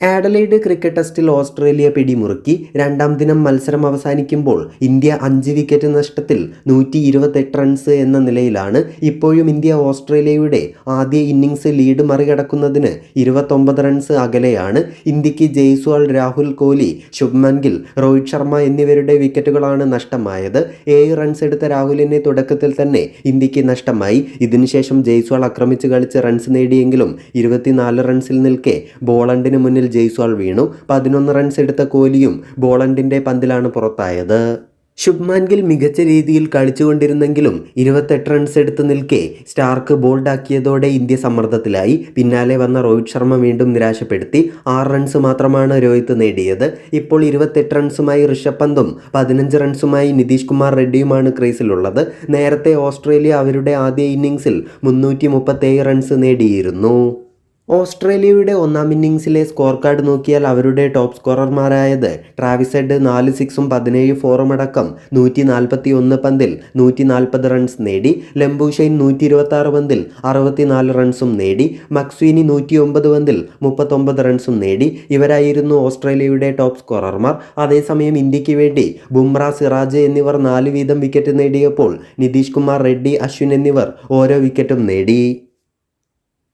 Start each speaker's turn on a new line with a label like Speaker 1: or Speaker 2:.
Speaker 1: ആഡലൈഡ് cricket ടെസ്റ്റിൽ Australia പിടിമുറുക്കി രണ്ടാം ദിനം മത്സരം അവസാനിക്കുമ്പോൾ ഇന്ത്യ അഞ്ച് വിക്കറ്റ് നഷ്ടത്തിൽ നൂറ്റി ഇരുപത്തെട്ട് റൺസ് എന്ന നിലയിലാണ് ഇപ്പോഴും ഇന്ത്യ ഓസ്ട്രേലിയയുടെ ആദ്യ ഇന്നിങ്സ് ലീഡ് മറികടക്കുന്നതിന് ഇരുപത്തൊമ്പത് റൺസ് അകലെയാണ്. ഇന്ത്യയ്ക്ക് ജയ്സ്വാൾ രാഹുൽ കോഹ്ലി ശുഭ്മൻ ഗിൽ രോഹിത് ശർമ്മ എന്നിവരുടെ വിക്കറ്റുകളാണ് നഷ്ടമായത്. ഏഴ് റൺസ് എടുത്ത രാഹുലിനെ തുടക്കത്തിൽ തന്നെ ഇന്ത്യയ്ക്ക് നഷ്ടമായി. ഇതിനുശേഷം ജയ്സ്വാൾ ആക്രമിച്ച് കളിച്ച് റൺസ് നേടിയെങ്കിലും ഇരുപത്തിനാല് റൺസിൽ നിൽക്കെ ബോളണ്ടിന് മുന്നിൽ ജയ്സ്വാൾ വീണു. പതിനൊന്ന് റൺസ് എടുത്ത കോഹ്ലിയും ബോളണ്ടിന്റെ പന്തിലാണ് പുറത്തായത്. ശുഭ്മാൻ ഗിൽ മികച്ച രീതിയിൽ കളിച്ചുകൊണ്ടിരുന്നെങ്കിലും ഇരുപത്തെട്ട് റൺസ് എടുത്ത് നിൽക്കെ സ്റ്റാർക്ക് ബോൾഡാക്കിയതോടെ ഇന്ത്യ സമ്മർദ്ദത്തിലായി. പിന്നാലെ വന്ന രോഹിത് ശർമ്മ വീണ്ടും നിരാശപ്പെടുത്തി. ആറ് റൺസ് മാത്രമാണ് രോഹിത് നേടിയത്. ഇപ്പോൾ ഇരുപത്തെട്ട് റൺസുമായി ഋഷഭ് പന്തും പതിനഞ്ച് റൺസുമായി നിതീഷ് കുമാർ റെഡ്ഡിയുമാണ് ക്രീസിലുള്ളത്. നേരത്തെ ഓസ്ട്രേലിയ അവരുടെ ആദ്യ ഇന്നിംഗ്സിൽ മുന്നൂറ്റി റൺസ് നേടിയിരുന്നു. ഓസ്ട്രേലിയയുടെ ഒന്നാം ഇന്നിങ്സിലെ സ്കോർ കാർഡ് നോക്കിയാൽ അവരുടെ ടോപ്പ് സ്കോറർമാരായത് ട്രാവിസ് ഹെഡ് നാല് സിക്സും പതിനേഴ് ഫോറും അടക്കം നൂറ്റി നാൽപ്പത്തി ഒന്ന് പന്തിൽ നൂറ്റി നാൽപ്പത് റൺസ് നേടി ലംബൂഷൈൻ നൂറ്റി ഇരുപത്തി ആറ് പന്തിൽ അറുപത്തിനാല് റൺസും നേടി മക്സ്വീനി നൂറ്റി ഒമ്പത് പന്തിൽ മുപ്പത്തൊമ്പത് റൺസും നേടി. ഇവരായിരുന്നു ഓസ്ട്രേലിയയുടെ ടോപ്പ് സ്കോറർമാർ. അതേസമയം ഇന്ത്യയ്ക്ക് വേണ്ടി ബുംറ സിറാജ് എന്നിവർ നാല് വീതം വിക്കറ്റ് നേടിയപ്പോൾ നിതീഷ് കുമാർ റെഡ്ഡി അശ്വിൻ എന്നിവർ ഓരോ വിക്കറ്റും നേടി.